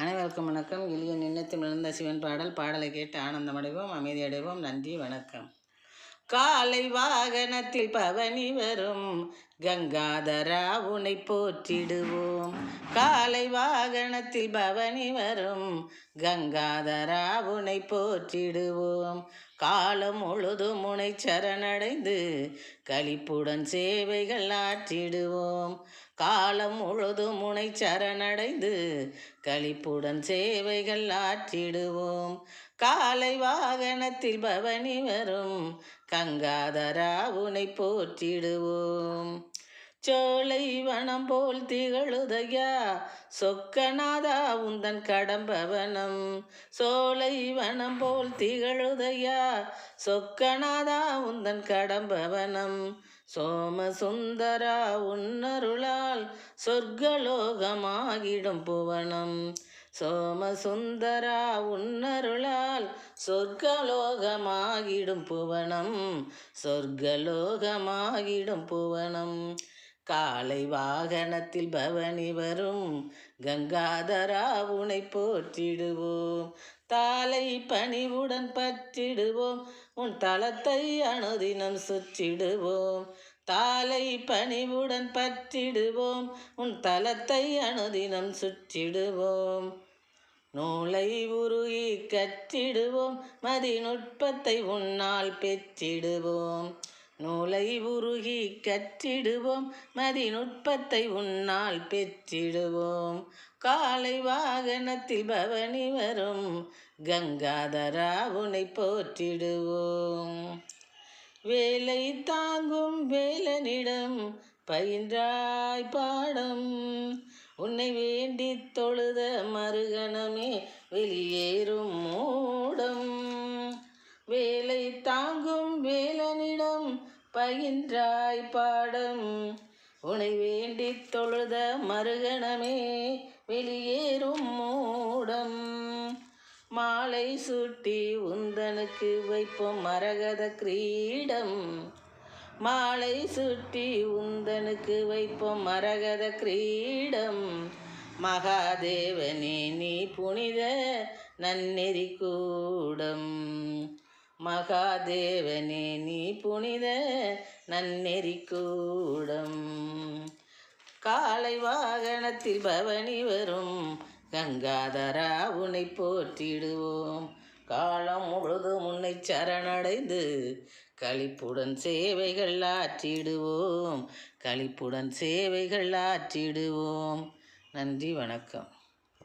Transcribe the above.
அனைவருக்கும் வணக்கம். எளிய நின்னத்தில் நிறந்த சிவன் பாடல் பாடலை கேட்டு ஆனந்தமடைவோம். அமைதியடைவோம் நன்றி. வணக்கம். காலை வாகனத்தில் பவனி வரும். கங்காதரா உனை போற்றிடுவோம். காலை வாகனத்தில் பவனி வரும். கங்காதரா உனை போற்றிடுவோம். காலம் முழுதும் முனை சரணடைந்து களிப்புடன் சேவைகள் ஆற்றிடுவோம். காலம் முழுது முனை சரணடைந்து களிப்புடன் சேவைகள் ஆற்றிடுவோம். காலை வாகனத்தில் பவனி வரும் கங்காதரா உனை போற்றிடுவோம். சோலை வனம் போல் திகழுதையா சொக்கநாதா உந்தன் கடம்பவனம். சோலை வனம் போல் திகழுதையா சொக்கநாதா உந்தன் கடம்பவனம். சோமசுந்தரா உன்னரு சொர்க்கலோகமாகிடும் புவனம். சோமசுந்தரா உன்னருளால் சொர்க்கலோகமாகிடும் புவனம். சொர்க்கலோகமாகிடும் புவனம். காலை வாகனத்தில் பவனி வரும். கங்காதரா உனை போற்றிடுவோம். தாலை பணிவுடன் பற்றிடுவோம். உன் தளத்தை அணுதினம் சுற்றிடுவோம். தாலை பணிவுடன் பற்றிடுவோம். உன் தலத்தை அனுதினம் சுற்றிடுவோம். நூலை உருகி கற்றிடுவோம். மதிநுட்பத்தை உன்னால் பெற்றிடுவோம். நூலை உருகி கற்றிடுவோம். மதிநுட்பத்தை உன்னால் பெற்றிடுவோம். காலை வாகனத்தில் பவனி வரும். கங்காதரா உனை போற்றிடுவோம். வேலை தாங்கும் வேலனிடம் பயின்றாய் பாடம். உன்னை வேண்டி தொழுத மறுகணமே வெளியேறும் மூடம். வேலை தாங்கும் வேலனிடம் பயின்றாய் பாடம். உன்னை வேண்டி தொழுத மறுகணமே வெளியேறும் மூடம். மாலை சுட்டி உன் உந்தனுக்கு வைப்போம் மரகத கிரீடம். மாலை சுட்டி உந்தனுக்கு வைப்போம் மரகத கிரீடம். மகாதேவனே நீ புனித நன்னெறி கூடம். மகாதேவனே நீ புனித நன்னெறி கூடம். காலை வாகனத்தில் பவனி வரும். கங்காதரா உன்னை போற்றிடுவோம். காலம் முழுதும் முன்னை சரணடைந்து களிப்புடன் சேவைகள் ஆற்றிடுவோம். களிப்புடன் சேவைகள் ஆற்றிடுவோம். நன்றி வணக்கம்.